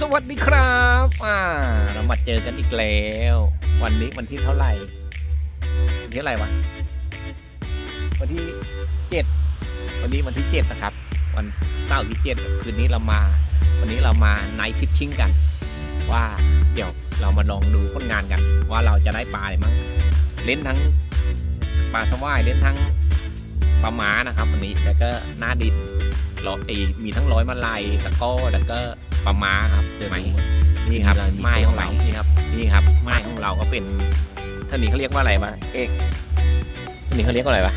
สวัสดีครับอ่าเรามาเจอกันอีกแล้ว วันนี้วันที่เท่าไหร่วันที่เท่าไหร่วะวันที่เจ็ดวันนี้วันที่เจ็ดนะครับ วันเสาร์ที่เจ็ดคืนนี้เรามา วันนี้เรามาไนท์ฟิชชิ่งกัน ว่าเดี๋ยวเรามาลองดูผลงานกัน ว่าเราจะได้ปลาอะไรมั้งเล่นทั้งปลาสวายเล่นทั้งปลาหมานะครับ วันนี้แล้วก็หน้าดินรอไอมีทั้งร้อยมาลายตะก้อแล้วก็ ปลาหมาครับเจอไหมนี่ครับไม้ของเรานี่ครับนี่ครับไม้ของเราก็เป็นท่านนี้เขาเรียกว่าอะไรวะเอกท่านนี้เขาเรียกว่าอะไรวะ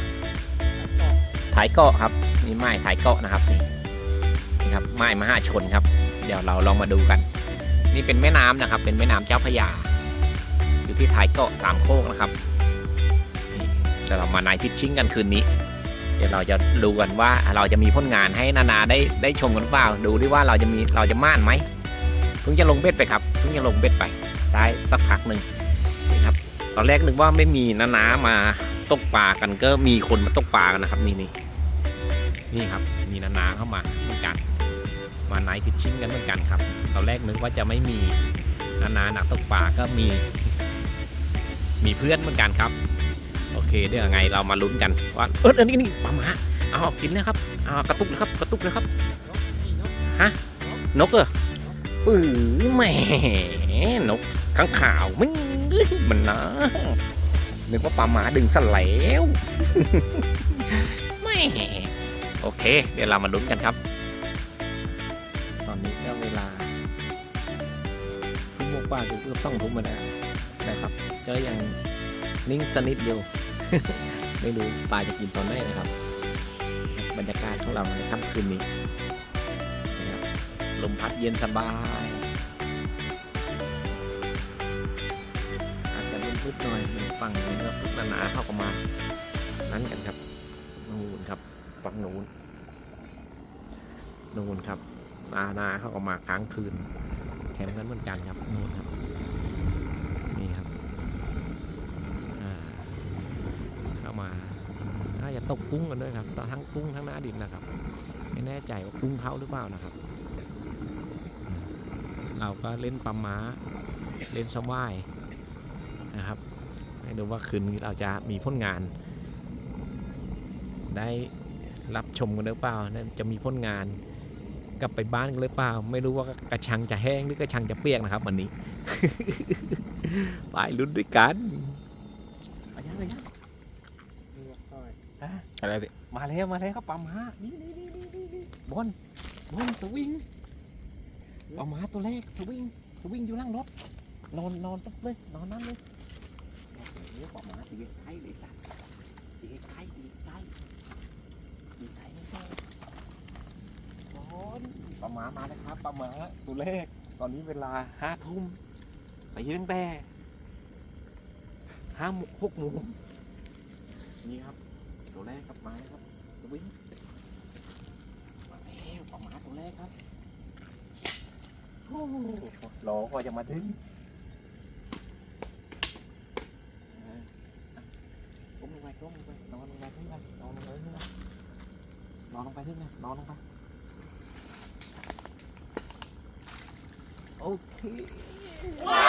ถ่ายเกาะครับนี่ไม้ถ่ายเกาะนะครับนี่นี่ครับไม้มหาชนครับ เดี๋ยวเราลองมาดูกัน นี่เป็นแม่น้ำนะครับ เป็นแม่น้ำเจ้าพระยา อยู่ที่ท้ายเกาะสามโคกนะครับนี่เดี๋ยวเรามาไนท์ฟิชชิ่งกันคืนนี้ เดี๋ยวเราจะดูกันว่าเราจะมีผลงานให้นานาได้ได้ชมกันหรือเปล่าดูดิว่าเราจะมีเราจะม่านไหมเพิ่งจะลงเบ็ดไปครับเพิ่งจะลงเบ็ดไปได้สักพักหนึ่งนี่ครับ ตอนแรกนึกว่าไม่มีนานามาตกปลากันก็มีคนมาตกปลากันนะครับ นี่นี่นี่ครับ มีนานาเข้ามาเหมือนกัน มาไนท์ฟิชชิ่งกันเหมือนกันครับตอนแรกนึกว่าจะไม่มีนานานักตกปลาก็มี มีเพื่อนเหมือนกันครับ โอเคเดี๋ยวยังไงเรามาลุ้นกันว่าเออเออนี่นี่ปลาหมาเอากินนะครับเอากระตุกเลยครับกระตุกเลยครับฮะนกเหรอปื้อแหมนกข้างข่าวมึงมันนะนึกว่าปลาหมาดึงสั่นแล้วแหม่โอเค เดี๋ยวเรามาลุ้นกันครับ ตอนนี้ก็เวลาทุ่มกว่าๆเกือบๆสองทุ่มมาแล้วนะครับก็ยังนิ่งสนิทอยู่ ไม่รู้ปลาจะกินตอนไหนนะครับ บรรยากาศของเราในค่ำคืนนี้นะครับลมพัดเย็นสบาย อาจจะลุ่มพุดหน่อยมันฝั่งนู้ก็พุดหนาๆเข้ากันมานั้นกันครับนูนครับฝั่งนูนนูนครับนานาเข้ากันมาค้างคืนแคมกันเหมือนกันครับนูนครับนี่ครับอ่า เข้ามาน่าจะ ตกกุ้งกันด้วยครับต่ทั้งกุ้งทั้งหน้าดินนะครับ ไม่แน่ใจว่ากุ้งเขาหรือเปล่านะครับ เราก็เล่นปลาม้าเล่นสวายนะครับให้ดูว่าคืนนี้เราจะมีผลงาน ได้รับชมกันหรือเปล่าจะมีผลงานกลับไปบ้านกันหรือเปล่า ไม่รู้ว่ากระชังจะแห้งหรือกระชังจะเปียกนะครับ วันนี้ ไปลุ้นด้วยกันไปยังไปยัง อะไรพี่มาแล้วมาแล้วครับปลาหมานี่นี่นี่นี่นี่บอลบอลสวิงปลาหมาตัวแรกสวิงสวิงอยู่ล่างรถนอนนอนปุ๊บเลยนอนนั่นเลยโอ้โหปลาหมาตีไข่เลยสัตว์ตีไข่ตีไข่ตีไข่ไม่ใช่บอลปลาหมามาแล้วครับปลาหมาตัวแรกตอนนี้เวลาห้าทุ่มไปยืนแต่ห้ามหกโมงนี่ครับ ตัวแรกครับมาครับสวิงมาแล้วปลาหมาตัวแรกครับโอ้โหรอก็จะมาถึงอ่าอะก้มลงไปก้มลงไปนอนลงไปทึ่งกันนอนลงไปทึ่งกันนอนลงไปทึ่งกันนอนลงไปโอเคว้า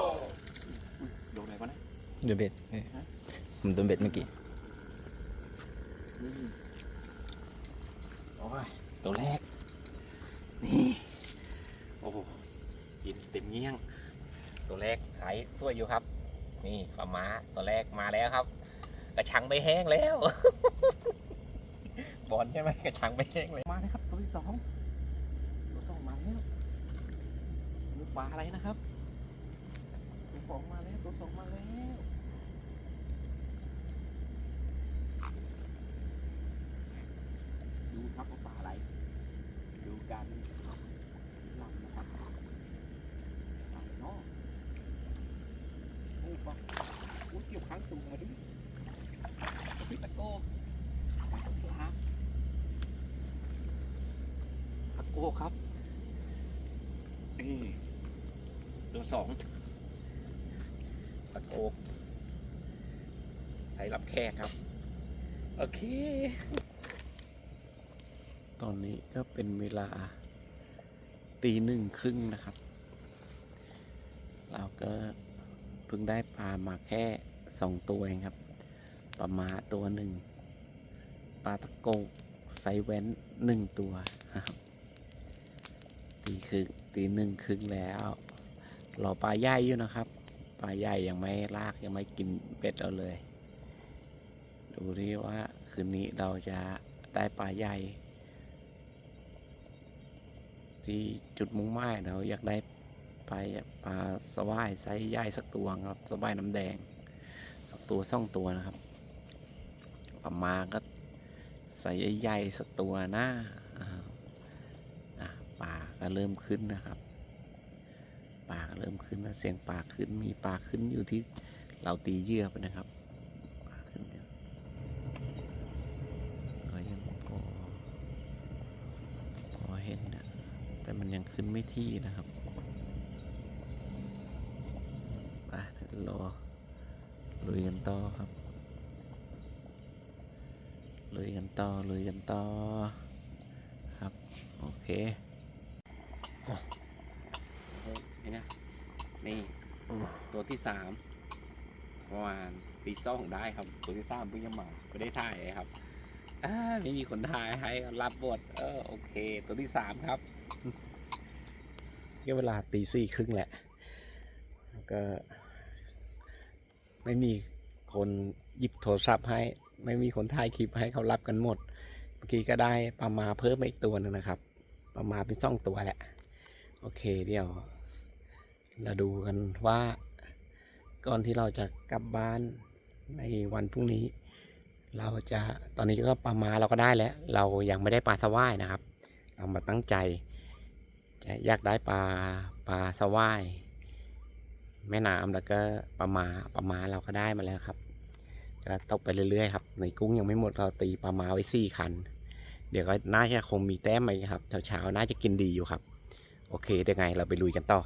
วโดนอะไรวะนะโดนเบ็ดผมโดนเบ็ดเมื่อกี้ โอ้ยตัวแรก นี่ โอ้โหกินเต็มเงี้ยง ตัวแรกใสสวยอยู่ครับ นี่ปลาม้าตัวแรกมาแล้วครับ กระชังไม่แห้งแล้ว บอลใช่ไหมกระชังไม่แห้งเลยมาแล้วครับ ตัวที่สองตัวสองมาแล้วมีปลาอะไรนะครับตัวสองมาแล้วตัวสองมาแล้ว ดูครับว่าปลาอะไร ดูการลำนะครับปลาเนาะโอ้ปลาโอ้เกี่ยวค้างตูงมาดิปิดตะโก้ปลาตะโก้ครับ ตะโก้ครับนี่ตัวสองตะโก้ใส่รับแขกครับ โอเค ตอนนี้ก็เป็นเวลาตีหนึ่งครึ่งนะครับ เราก็เพิ่งได้ปลามาแค่สองตัวเองครับปลามาตัวหนึ่งปลาตะโกกไซส์แว้นหนึ่งตัวนะครับ ตีครึ่งตีหนึ่งครึ่งแล้วรอปลาใหญ่อยู่นะครับ ปลาใหญ่ยังไม่ลากยังไม่กินเป็ดเราเลย ดูดิว่าคืนนี้เราจะได้ปลาใหญ่ที่จุดมุ่งหมายเราอยากได้ไปปลาสวายไซส์ใหญ่สักตัวครับสวายน้ำแดง สักตัวสองตัวนะครับปลามาก็ไซส์ใหญ่สักตัวนะอ่าอะปลา ก็เริ่มขึ้นนะครับ ปากเริ่มขึ้นนะเสียงปลาขึ้นมีปลาขึ้นอยู่ที่เราตีเยื่อไปนะครับปลาขึ้นเนี่ยก็ยังพอพอเห็นนะแต่มันยังขึ้นไม่ที่นะครับไปรอลุยกันต่อครับลุยกันต่อลุยกันต่อครับ โอเคนี่นะ นี่ตัวที่สามประมาณปีสองได้ครับ ตัวที่สามเพิ่งจะมาไม่ได้ถ่ายเลยครับอ่าไม่มีคนถ่ายให้รับบท เออโอเค ตัวที่สามครับก็เวลาตีสี่ครึ่งแหละแล้วก็ ไม่มีคนหยิบโทรศัพท์ให้ ไม่มีคนถ่ายคลิปให้เขารับกันหมด เมื่อกี้ก็ได้ปลามาเพิ่มมาอีกตัวหนึงนะครับปลามาเป็นสองตัวแหละ โอเคเดี๋ยว เราดูกันว่า ก่อนที่เราจะกลับบ้านในวันพรุ่งนี้ เราจะตอนนี้ก็ปลามาเราก็ได้แล้ว เรายังไม่ได้ปลาสวายนะครับ เรามาตั้งใจจะอยากได้ปลาปลาสวายแม่น้ำแล้วก็ปลามาปลามาเราก็ได้มาแล้วครับก็ตกไปเรื่อยๆครับในกุ้งยังไม่หมดเราตีปลามาไว้สี่คัน เดี๋ยวก็น่าจะคงมีแต้มไหมครับเช้าๆน่าจะกินดีอยู่ครับ โอเคเดี๋ยวไงเราไปลุยกันต่อ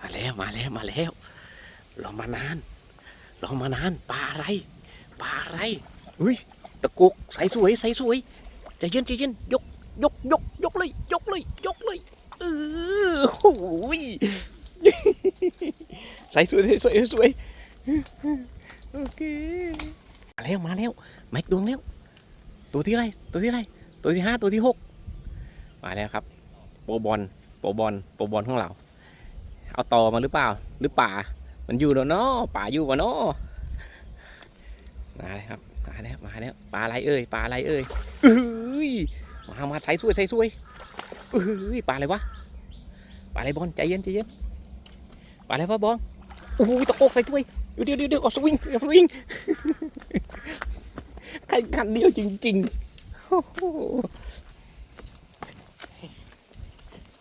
มาแล้วมาแล้วมาแล้วเรามานานเรามานานปลาอะไรปลาอะไรเฮ้ยตะกุกใสสวยใสสวยใจเย็นใจเย็นยกยกยกยกเลยยกเลยยกเลยเออโอ้ยใสสวยใสสวยใสสวยโอเคมาแล้วมาแล้วมาอีกดวงแล้วตัวที่ไรตัวที่ไรตัวที่ห้าตัวที่หกมาแล้วครับโปบอลโปบอลโปบอลของเรา เอาต่อมาหรือเปล่า หรือป่า มันอยู่แล้วเนาะป่าอยู่วะเนาะมาแล้วครับมาแล้วมาแล้วปลาอะไรเอ่ยปลาอะไรเอ่ยเอ้ยมามามาใส่วยใส่สวยเอ้ยปลาอะไรวะปลาอะไรบอลใจเย็นใจเย็นปลาอะไรวะบอลโอ้ยตะโกกใส่สวยเดี๋ยวเดี๋ยวเดี๋ยวเอาสวิงเอาสวิงใครคันเดียวจริงๆ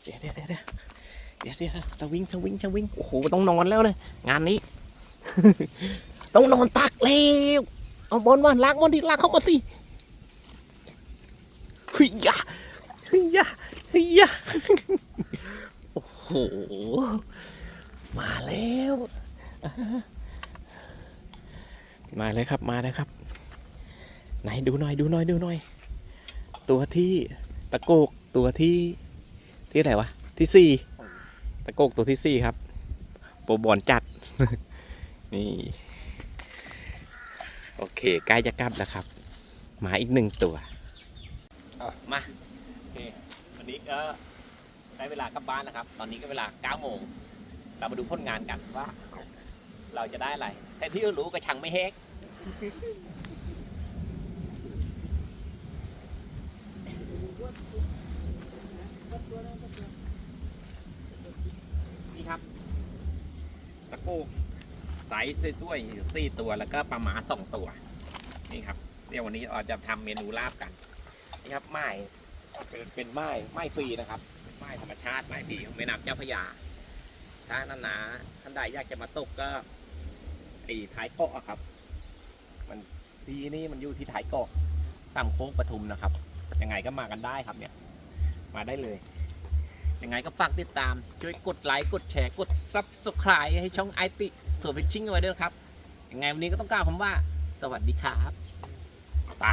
เดี๋ยวเดี๋ยวเดี๋ยว เดี๋ยวเดี๋ยวเดี๋ยวสวิงสวิงสวิงโอ้โหต้องนอนแล้วเลยงานนี้ ต้องนอนตักแล้วเอาบอลมาลากบอลดิลากเข้ามาสิเฮ้ยเฮ้ยเฮ้ยโอ้โหมาแล้วมาเลยครับมาเลยครับ ไหนดูหน่อยดูหน่อยดูหน่อย ตัวที่ตะโกกตัวที่ที่ไหนวะที่สี่ะโกกตัวที่สี่ครับโปรบอลจัด นี่ โอเคใกล้จะกลับแล้วครับ มาอีกหนึ่งตัวมาโอเควันนี้ก็ได้เวลากลับบ้านแล้วครับ ตอนนี้ก็เวลา9โมง เรามาดูผลงานกันว่า เราจะได้อะไร แต่ที่รู้ก็ช่างไม่เฮกนี่ครับ ตะโกไซส์สวยๆสี่ตัวแล้วก็ปลาหมาสองตัว นี่ครับเดี๋ยววันนี้เราจะทำเมนูลาบกัน นี่ครับไม้เป็นเป็นไม้ไม้ฟรีนะครับไม้ธรรมชาติไม้ฟรีของแม่น้ำเจ้าพระยา ถ้านันนาท่านใดอยากจะมาตกก็ไอ้ท้ายเกาะอะครับ มันทีนี่มันอยู่ที่ท้ายเกาะตามโค้งปทุมนะครับ ยังไงก็มากันได้ครับเนี่ย มาได้เลย ยังไงก็ฝากติดตาม ช่วยกดไลค์ กดแชร์ กด subscribe ให้ช่องไอติเผื่อไปชิงเอาไว้ด้วยครับ ยังไงวันนี้ก็ต้องกล่าวคำว่า สวัสดีครับ ไป